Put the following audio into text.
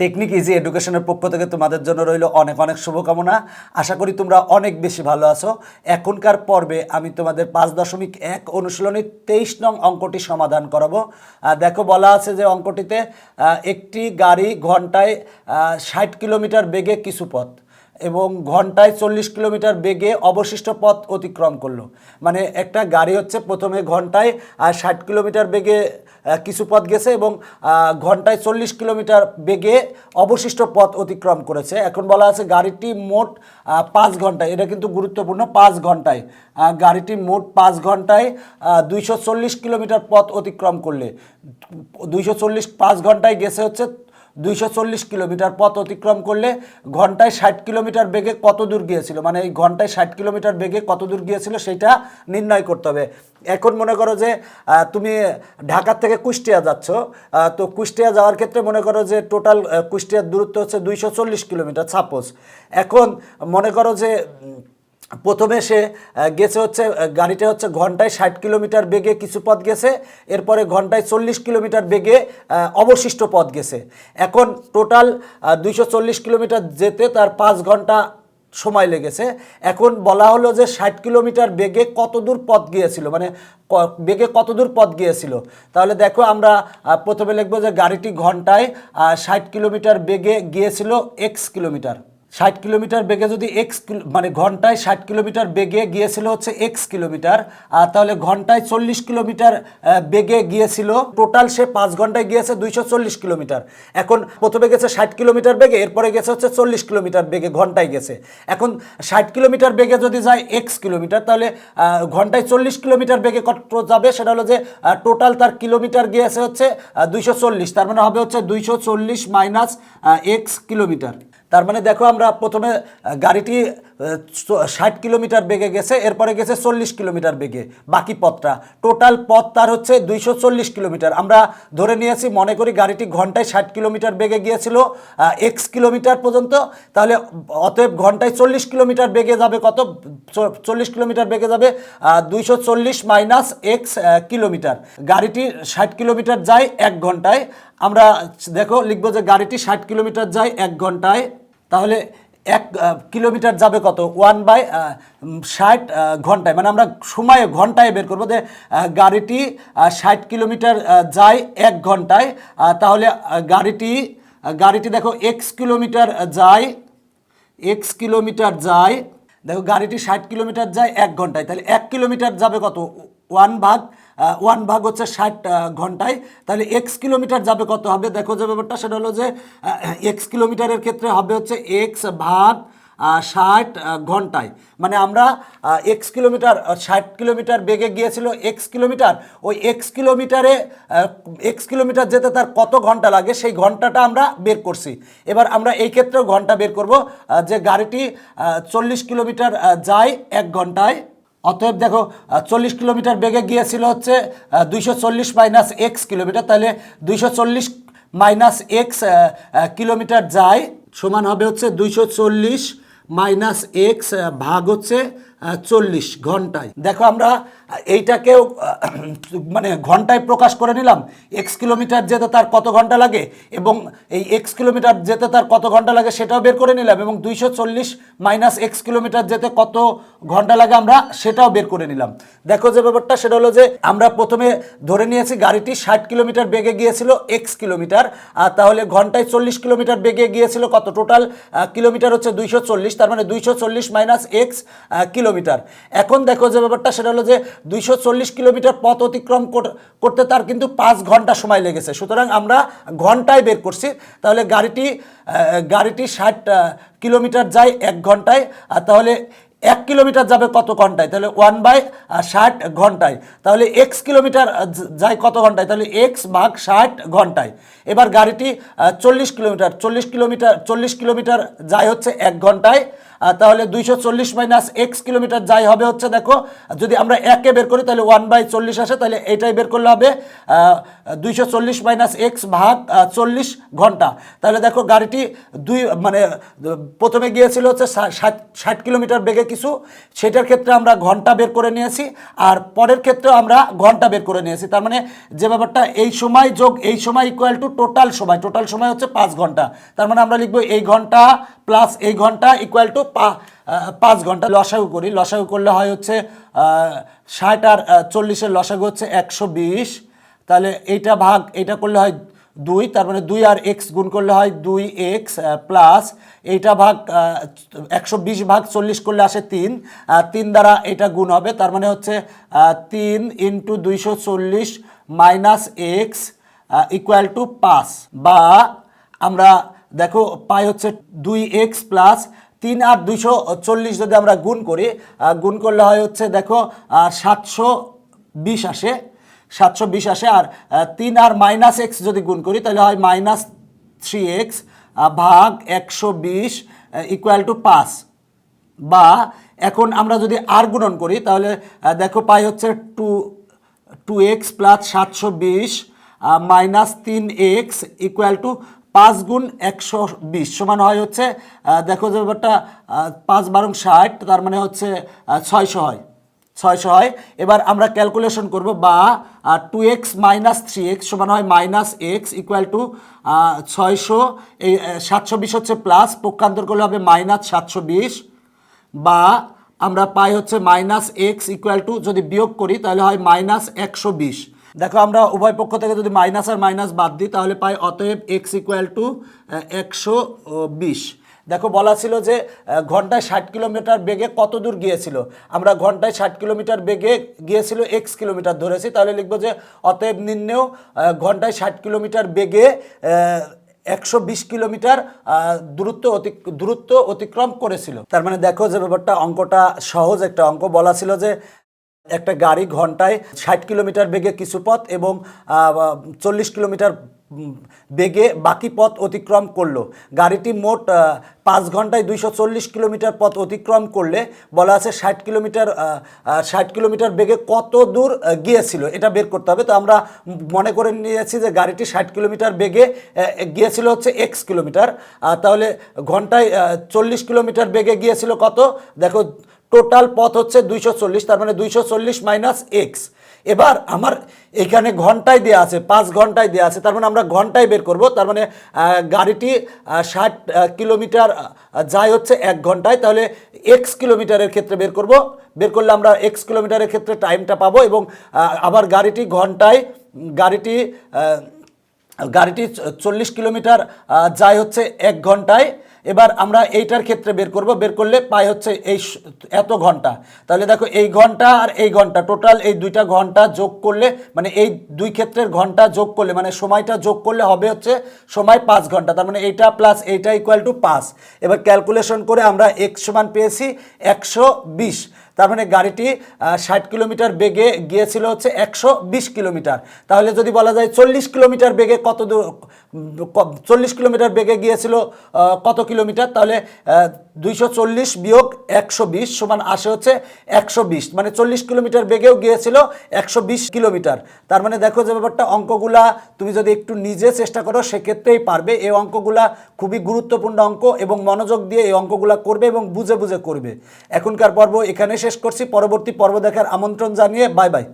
Technique easy এডুকেশনের পক্ষ থেকে তোমাদের জন্য রইল অনেক অনেক শুভকামনা। আশা করি তোমরা অনেক বেশি ভালো আছো। এখনকার পর্বে আমি তোমাদের পাঁচ দশমিক এক অনুশীলনীর তেইশ নং অঙ্কটি সমাধান করাবো। দেখো বলা আছে যে অঙ্কটিতে একটি গাড়ি ঘন্টায় ষাট কিলোমিটার বেগে কিছু পথ এবং ঘন্টায় চল্লিশ কিলোমিটার বেগে অবশিষ্ট পথ অতিক্রম করল। মানে একটা গাড়ি হচ্ছে প্রথমে ঘন্টায়, আর ষাট কিলোমিটার বেগে কিছু পথ গেছে এবং ঘন্টায় চল্লিশ কিলোমিটার বেগে অবশিষ্ট পথ অতিক্রম করেছে। এখন বলা আছে গাড়িটি মোট পাঁচ ঘন্টায়, এটা কিন্তু গুরুত্বপূর্ণ, পাঁচ ঘন্টায়। গাড়িটি মোট পাঁচ ঘন্টায় দুইশো চল্লিশ কিলোমিটার পথ অতিক্রম করলে। দুইশো চল্লিশ, পাঁচ ঘন্টায় গেছে হচ্ছে দুইশো চল্লিশ কিলোমিটার পথ অতিক্রম করলে ঘন্টায় ষাট কিলোমিটার বেগে কত দূর গিয়েছিল? মানে এই ঘন্টায় ষাট কিলোমিটার বেগে কত দূর গিয়েছিল সেটা নির্ণয় করতে হবে। এখন মনে করো যে তুমি ঢাকার থেকে কুষ্টিয়া যাচ্ছ তো কুষ্টিয়া যাওয়ার ক্ষেত্রে মনে করো যে টোটাল কুষ্টিয়ার দূরত্ব হচ্ছে দুইশো চল্লিশ কিলোমিটার সাপোজ এখন মনে করো যে প্রথমে সে গেছে হচ্ছে গাড়িটা হচ্ছে ঘন্টায় ষাট কিলোমিটার বেগে কিছু পথ গেছে, এরপরে ঘন্টায় চল্লিশ কিলোমিটার বেগে অবশিষ্ট পথ গেছে। এখন টোটাল দুইশো চল্লিশ কিলোমিটার যেতে তার পাঁচ ঘণ্টা সময় লেগেছে। এখন বলা হলো যে ষাট কিলোমিটার বেগে কত দূর পথ গিয়েছিল মানে বেগে কত দূর পথ গিয়েছিল। তাহলে দেখো আমরা প্রথমে লিখব যে গাড়িটি ঘন্টায় ষাট কিলোমিটার বেগে গিয়েছিল, এক্স কিলোমিটার। ষাট কিলোমিটার বেগে যদি এক্স মানে ঘন্টায় ষাট কিলোমিটার বেগে গিয়েছিল হচ্ছে এক্স কিলোমিটার, আর তাহলে ঘন্টায় চল্লিশ কিলোমিটার বেগে গিয়েছিল, টোটাল সে পাঁচ ঘন্টায় গিয়েছে দুইশো চল্লিশ কিলোমিটার। এখন প্রথমে গেছে ষাট কিলোমিটার বেগে, এরপরে গেছে হচ্ছে চল্লিশ কিলোমিটার বেগে, ঘন্টায় গেছে। এখন ষাট কিলোমিটার বেগে যদি যায় এক্স কিলোমিটার, তাহলে ঘন্টায় চল্লিশ কিলোমিটার বেগে কত যাবে? সেটা হলো যে টোটাল তার কিলোমিটার গিয়েছে হচ্ছে দুইশো চল্লিশ, তার মানে হবে হচ্ছে দুইশো চল্লিশ মাইনাস এক্স কিলোমিটার। তার মানে দেখো আমরা প্রথমে গাড়িটি ষাট কিলোমিটার বেগে গেছে, এরপরে গেছে চল্লিশ কিলোমিটার বেগে বাকি পথটা। টোটাল পথ তার হচ্ছে দুইশো চল্লিশ কিলোমিটার। আমরা ধরে নিয়েছি, মনে করি গাড়িটি ঘন্টায় ষাট কিলোমিটার বেগে গিয়েছিল এক্স কিলোমিটার পর্যন্ত। তাহলে অতএব ঘন্টায় চল্লিশ কিলোমিটার বেগে যাবে কত? চল্লিশ কিলোমিটার বেগে যাবে দুইশো চল্লিশ মাইনাস এক্স কিলোমিটার। গাড়িটি ষাট কিলোমিটার যায় এক ঘন্টায়। আমরা দেখো, লিখব যে গাড়িটি ষাট কিলোমিটার যায় এক ঘন্টায়। তাহলে এক কিলোমিটার যাবে কত? ওয়ান বাই ষাট ঘন্টায়। মানে আমরা সময়ে ঘন্টায় বের করব যে গাড়িটি ষাট কিলোমিটার যায় এক ঘন্টায়। তাহলে গাড়িটি গাড়িটি দেখো এক্স কিলোমিটার যায় এক্স কিলোমিটার যায়, দেখো, গাড়িটি ষাট কিলোমিটার যায় এক ঘন্টায়। তাহলে এক কিলোমিটার যাবে কত? ওয়ান ভাগ ওয়ান ভাগ হচ্ছে ষাট ঘন্টায়। তাহলে এক্স কিলোমিটার যাবে কত হবে? দেখো যে ব্যাপারটা, সেটা হলো যে এক্স কিলোমিটারের ক্ষেত্রে হবে হচ্ছে এক্স ভাগ ষাট ঘন্টায়। মানে আমরা এক্স কিলোমিটার ষাট কিলোমিটার বেগে গিয়েছিল এক্স কিলোমিটার, ওই এক্স কিলোমিটারে এক্স কিলোমিটার যেতে তার কত ঘণ্টা লাগে? সেই ঘন্টাটা আমরা বের করছি। এবার আমরা এই ক্ষেত্রেও ঘণ্টা বের করব যে গাড়িটি চল্লিশ কিলোমিটার যায় এক ঘন্টায়। অতএব দেখো চল্লিশ কিলোমিটার বেগে গিয়েছিল হচ্ছে দুইশো চল্লিশ মাইনাস এক্স কিলোমিটার তাহলে দুইশো চল্লিশ মাইনাস এক্স কিলোমিটার যায়, সমান হবে হচ্ছে দুইশো চল্লিশ মাইনাস এক্স ভাগ হচ্ছে চল্লিশ ঘন্টায়। দেখো আমরা এইটাকেও মানে ঘন্টায় প্রকাশ করে নিলাম। এক্স কিলোমিটার যেতে তার কত ঘণ্টা লাগে? এবং এই এক্স কিলোমিটার যেতে তার কত ঘণ্টা লাগে সেটাও বের করে নিলাম। এবং দুইশো চল্লিশ মাইনাস এক্স কিলোমিটার যেতে কত ঘণ্টা লাগে আমরা সেটাও বের করে নিলাম। দেখো যে ব্যাপারটা, সেটা হলো যে আমরা প্রথমে ধরে নিয়েছি গাড়িটি ষাট কিলোমিটার বেগে গিয়েছিল এক্স কিলোমিটার আর তাহলে ঘন্টায় চল্লিশ কিলোমিটার বেগে গিয়েছিল কত? টোটাল কিলোমিটার হচ্ছে দুইশো চল্লিশ, তার মানে দুইশো চল্লিশ মাইনাস এক্স কিলোমিটার। এখন দেখো যে ব্যাপারটা, সেটা হলো যে দুইশো চল্লিশ কিলোমিটার পথ অতিক্রম করতে তার কিন্তু পাঁচ ঘণ্টা সময় লেগেছে। সুতরাং আমরা ঘন্টায় বের করছি। তাহলে গাড়িটি গাড়িটি ষাট কিলোমিটার যায় এক ঘন্টায়, আর তাহলে এক কিলোমিটার যাবে কত ঘন্টায়? তাহলে ওয়ান বাই ষাট ঘন্টায়। তাহলে এক্স কিলোমিটার যায় কত ঘন্টায়? তাহলে এক্স ভাগ ষাট ঘন্টায়। এবার গাড়িটি চল্লিশ কিলোমিটার চল্লিশ কিলোমিটার চল্লিশ কিলোমিটার যায় হচ্ছে এক ঘন্টায়। তাহলে দুইশো চল্লিশ মাইনাস এক্স কিলোমিটার যাই হবে হচ্ছে দেখো, যদি আমরা একে বের করি তাহলে ওয়ান বাই চল্লিশ আসে, তাহলে এইটাই বের করলে হবে দুইশো চল্লিশ মাইনাস এক্স ভাগ চল্লিশ ঘণ্টা। তাহলে দেখো গাড়িটি দুই মানে প্রথমে গিয়েছিল হচ্ছে ষাট ষাট কিলোমিটার বেগে কিছু, সেটার ক্ষেত্রে আমরা ঘণ্টা বের করে নিয়েছি, আর পরের ক্ষেত্রেও আমরা ঘণ্টা বের করে নিয়েছি। তার মানে যে ব্যাপারটা এই সময় যোগ, এই সময় ইকুয়াল টু টোটাল সময় টোটাল সময় হচ্ছে পাঁচ ঘণ্টা। তার মানে আমরা লিখব এই ঘণ্টা প্লাস এই ঘণ্টা ইকুয়াল টু পাঁচ ঘণ্টা লসাগু করি। লসাগু করলে হয় হচ্ছে ষাট আর চল্লিশের লসাগু হচ্ছে একশো বিশ। তাহলে এইটা ভাগ, এইটা করলে হয় দুই, তার মানে দুই আর এক্স গুণ করলে হয় দুই এক্স প্লাস এইটা ভাগ একশো বিশ ভাগ চল্লিশ করলে আসে তিন। তিন দ্বারা এটা গুণ হবে, তার মানে হচ্ছে তিন ইন্টু দুইশো চল্লিশ মাইনাস এক্স ইকুয়াল টু পাঁচ। বা আমরা দেখো, পাই হচ্ছে দুই এক্স প্লাস তিন আর দুইশো চল্লিশ যদি আমরা গুণ করি গুণ করলে হয় হচ্ছে দেখো সাতশো বিশ আসে, সাতশো বিশ আসে, আর তিন আর মাইনাস এক্স যদি গুণ করি, তাহলে হয় মাইনাস থ্রি এক্স ভাগ একশো বিশ ইকুয়াল টু পাঁচ। বা এখন আমরা যদি আর গুণন করি, তাহলে দেখো পাই হচ্ছে টু টু এক্স প্লাস সাতশো বিশ মাইনাস তিন এক্স ইকুয়াল টু পাঁচ গুণ একশো বিশ সমান হয় হচ্ছে দেখো যে ব্যাপারটা পাঁচ বারং ষাট, তার মানে হচ্ছে ছয়শো হয়। ছয়শো হয়। এবার আমরা ক্যালকুলেশন করব বা two x minus three x সমান হয় মাইনাস এক্স ইকুয়াল টু ছয়শো, এই সাতশো বিশ হচ্ছে প্লাস পক্ষান্তর করলে হবে মাইনাস সাতশো বিশ, বা আমরা পাই হচ্ছে মাইনাস এক্স ইকুয়াল টু যদি বিয়োগ করি তাহলে হয় মাইনাস একশো বিশ। দেখো, আমরা উভয় পক্ষ থেকে যদি মাইনাস আর মাইনাস বাদ দিই, তাহলে পাই অতএব এক্স ইকুয়াল টু একশো বিশ। দেখো, বলা ছিল যে ঘন্টায় ষাট কিলোমিটার বেগে কত দূর গিয়েছিল? আমরা ঘন্টায় ষাট কিলোমিটার বেগে গিয়েছিল এক্স কিলোমিটার ধরেছি, তাহলে লিখব যে, অতএব নিম্নেও ঘন্টায় ষাট কিলোমিটার বেগে একশো বিশ কিলোমিটার দূরত্ব অতি, দূরত্ব অতিক্রম করেছিল। তার মানে দেখো যে ব্যাপারটা, অঙ্কটা সহজ একটা অঙ্ক। বলা ছিল যে একটা গাড়ি ঘন্টায় ষাট কিলোমিটার বেগে কিছু পথ এবং চল্লিশ কিলোমিটার বেগে বাকি পথ অতিক্রম করল। গাড়িটি মোট পাঁচ ঘন্টায় দুইশো চল্লিশ কিলোমিটার পথ অতিক্রম করলে, বলা আছে ষাট কিলোমিটার ষাট কিলোমিটার বেগে কত দূর গিয়েছিল, এটা বের করতে হবে। তো আমরা মনে করে নিয়েছি যে গাড়িটি ষাট কিলোমিটার বেগে গিয়েছিল হচ্ছে এক্স কিলোমিটার। তাহলে ঘন্টায় চল্লিশ কিলোমিটার বেগে গিয়েছিল কত? দেখো টোটাল পথ হচ্ছে দুইশো চল্লিশ, তার মানে দুইশো চল্লিশ মাইনাস এক্স এবার আমার এখানে ঘন্টায় দেওয়া আছে, পাঁচ ঘন্টায় দেওয়া আছে, তার মানে আমরা ঘন্টায় বের করব, তার মানে গাড়িটি ষাট কিলোমিটার যায় হচ্ছে এক ঘন্টায়, তাহলে এক্স কিলোমিটারের ক্ষেত্রে বের করব, বের করলে আমরা এক্স কিলোমিটারের ক্ষেত্রে টাইমটা পাবো এবং আবার গাড়িটি ঘন্টায়, গাড়িটি গাড়িটি চল্লিশ কিলোমিটার যায় হচ্ছে এক ঘন্টায় এবার আমরা এইটার ক্ষেত্রে বের করব। বের করলে পাই হচ্ছে এই এত ঘণ্টা। তাহলে দেখো এই ঘণ্টা আর এই ঘণ্টা, টোটাল এই দুইটা ঘণ্টা যোগ করলে মানে এই দুই ক্ষেত্রের ঘণ্টা যোগ করলে মানে সময়টা যোগ করলে হবে হচ্ছে সময় পাঁচ ঘণ্টা। তার মানে এইটা প্লাস এইটা ইকুয়াল টু পাঁচ। এবার ক্যালকুলেশন করে আমরা এক্স সমান পেয়েছি একশো বিশ। তার মানে গাড়িটি ষাট কিলোমিটার বেগে গিয়েছিল হচ্ছে একশো বিশ কিলোমিটার। তাহলে যদি বলা যায় চল্লিশ কিলোমিটার বেগে কত দূর চল্লিশ কিলোমিটার বেগে গিয়েছিল কত কিলোমিটার? তাহলে দুইশো চল্লিশ বিয়োগ একশো বিশ সমান আসে হচ্ছে একশো বিশ। মানে চল্লিশ কিলোমিটার বেগেও গিয়েছিল একশো বিশ কিলোমিটার। তার মানে দেখো যে ব্যাপারটা, অঙ্কগুলা তুমি যদি একটু নিজে চেষ্টা করো, সেক্ষেত্রেই পারবে। এই অঙ্কগুলা খুবই গুরুত্বপূর্ণ অঙ্ক এবং মনোযোগ দিয়ে এই অঙ্কগুলা করবে এবং বুঝে বুঝে করবে। এখনকার পর্ব এখানে শেষ করছি। পরবর্তী পর্ব দেখার আমন্ত্রণ জানিয়ে বাই বাই।